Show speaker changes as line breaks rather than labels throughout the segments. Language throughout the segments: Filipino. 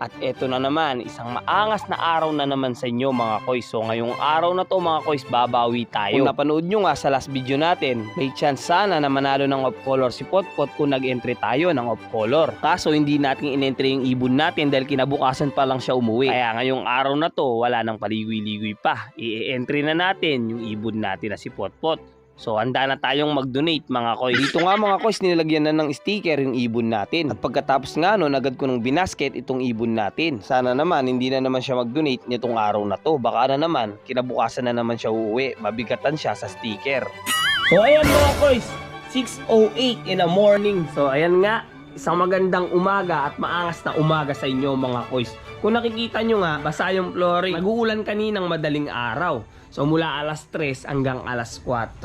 At eto na naman, isang maangas na araw na naman sa inyo mga koys. So ngayong araw na to mga koys, babawi tayo. Kung napanood nyo nga sa last video natin, may chance sana na manalo ng off color si Potpot kung nag-entry tayo ng off color. Kaso hindi natin in-entry yung ibon natin dahil kinabukasan pa lang siya umuwi. Kaya ngayong araw na to, wala nang paligoy-ligoy pa. I-entry na natin yung ibon natin na si Potpot. So, handa na tayong mag-donate mga koy. Dito nga mga koys, nilagyan na ng sticker yung ibon natin. At pagkatapos nga no, agad ko ng binasket itong ibon natin. Sana naman, hindi na naman siya mag-donate nitong araw na to. Baka na naman, kinabukasan na naman siya uuwi. Mabigatan siya sa sticker. So, ayan mga koys, 6.08 in the morning. So, ayan nga, isang magandang umaga at maangas na umaga sa inyo mga koys. Kung nakikita nyo nga, basa yung flooring. Nag-uulan kaninang madaling araw. So mula alas 3 hanggang alas 4.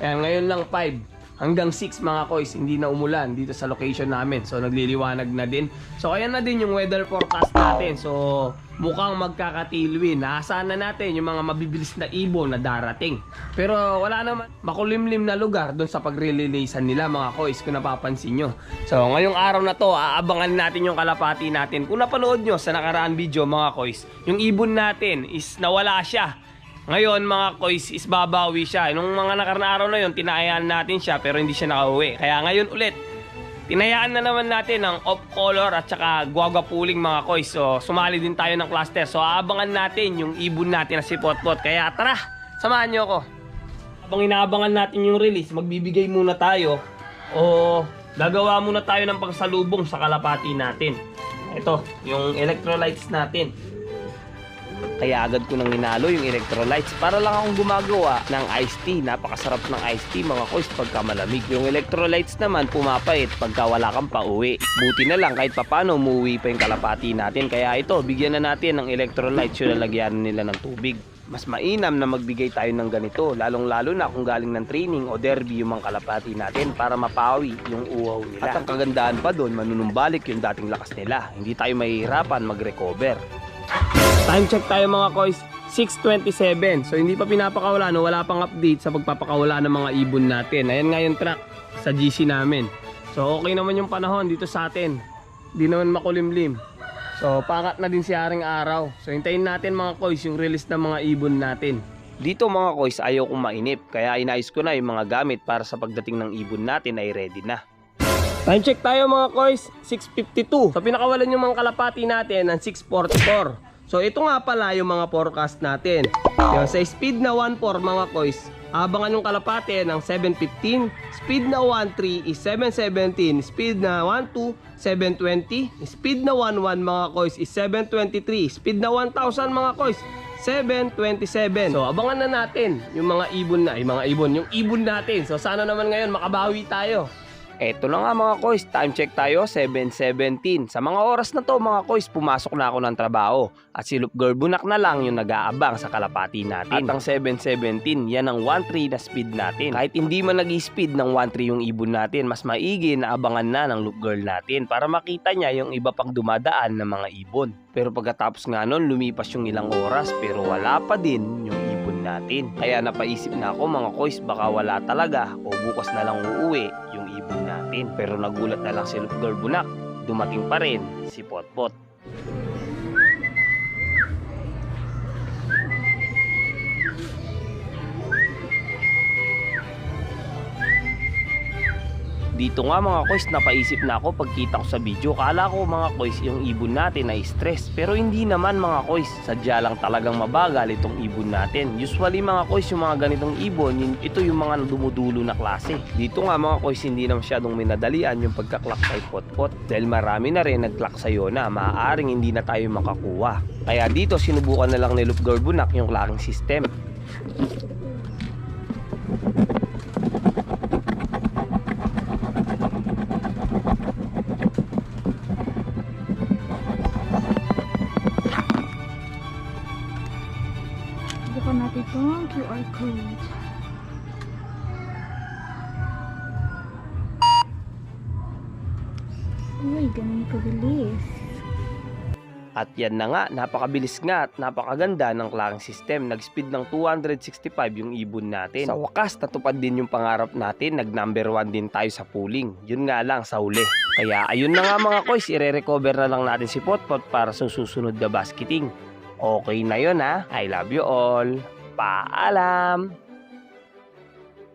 Ayan, ngayon lang 5 hanggang 6 mga koys, hindi na umulan dito sa location namin. So nagliliwanag na din. So ayan na din yung weather forecast natin. So mukhang magkakatilwin. Naasahan na natin yung mga mabibilis na ibon na darating. Pero wala naman makulimlim na lugar doon sa pag-releasean nila mga koys kung napapansin nyo. So ngayong araw na to, aabangan natin yung kalapati natin. Kung napanood nyo sa nakaraan video mga koys, yung ibon natin is nawala siya. Ngayon mga koys is babawi siya. Nung mga nakarang araw na yun, tinayaan natin siya pero hindi siya nakauwi. Kaya ngayon ulit, tinayaan na naman natin ng off color at saka guagua pooling mga koys. So sumali din tayo ng cluster. So aabangan natin yung ibon natin na si Potpot. Kaya tara, samahan nyo ako. Habang inaabangan natin yung release, magbibigay muna tayo o gagawa muna tayo ng pagsalubong sa kalapati natin. Ito, yung electrolytes natin. Kaya agad ko nang inalo yung electrolytes para lang akong gumagawa ng iced tea. Napakasarap ng iced tea mga koys pagka malamig. Yung electrolytes naman pumapait pagka wala kang pauwi. Buti na lang kahit papano umuwi pa yung kalapati natin. Kaya ito, bigyan na natin ng electrolytes yung lalagyan nila ng tubig. Mas mainam na magbigay tayo ng ganito, lalong-lalo na kung galing ng training o derby yung mga kalapati natin para mapawi yung uhaw nila. At ang kagandahan pa doon, manunumbalik yung dating lakas nila. Hindi tayo mahihirapan mag-recover. Time check tayo mga koys, 6.27. So hindi pa pinapakawala, no? wala pang update sa pagpapakawala ng mga ibon natin. Ayan nga yung track sa GC namin. So okay naman yung panahon dito sa atin. Hindi naman makulimlim. So pakat na din si Haring Araw. So hintayin natin mga koys yung release ng mga ibon natin. Dito mga koys ayaw kong mainip kaya inayos ko na yung mga gamit para sa pagdating ng ibon natin ay ready na. Time check tayo mga koys, 6.52. So pinakawalan yung mga kalapati natin ng 6.44. So ito nga pala yung mga forecast natin. Yung sa speed na 1.4 mga koys, abangan yung kalapati ng 7.15. Speed na 1.3 is 7.17. Speed na 1.2, 7.20. Speed na 1.1 mga koys is 7.23. Speed na 1,000 mga koys, 7.27. So abangan na natin yung mga ibon na, yung mga ibon, yung ibon natin. So sana naman ngayon makabawi tayo. Eto na nga mga koys, time check tayo, 7.17. Sa mga oras na to mga koys, pumasok na ako ng trabaho. At si Loop Girl Bunak na lang yung nag-aabang sa kalapati natin. At ang 7.17, yan ang 1.3 na speed natin. Kahit hindi man nag-speed ng 1.3 yung ibon natin, mas maigi na abangan na ng Loop Girl natin para makita niya yung iba pang dumadaan ng mga ibon. Pero pagkatapos nga nun, lumipas yung ilang oras pero wala pa din yung ibon natin. Kaya napaisip na ako mga koys, baka wala talaga o bukas na lang uuwi natin. Pero nagulat na lang si Girl Bunak, dumating pa rin si Potpot. Dito nga mga koys, napaisip na ako pagkita ko sa video. Kala ko mga koys, yung ibon natin ay stress. Pero hindi naman mga koys, sadya lang talagang mabagal itong ibon natin. Usually mga koys, yung mga ganitong ibon, yun, ito yung mga dumudulo na klase. Dito nga mga koys, hindi na masyadong minadalian yung pagkaklak kay Potpot. Dahil marami na rin nagklak sa'yo na, maaaring hindi na tayo makakuha. Kaya dito, sinubukan na lang ni Loop Gorbunak yung clacking system.
Itong QR code. Uy, ganun kabilis.
At yan na nga, napakabilis nga at napakaganda ng clanging system. Nag-speed ng 265 yung ibon natin. Sa wakas, natupad din yung pangarap natin. Nag-number 1 din tayo sa pooling. Yun nga lang, sa huli. Kaya ayun na nga mga koys, ire-recover na lang natin si Potpot para sa susunod na basketing. Okay na yun ha. I love you all. Paalam!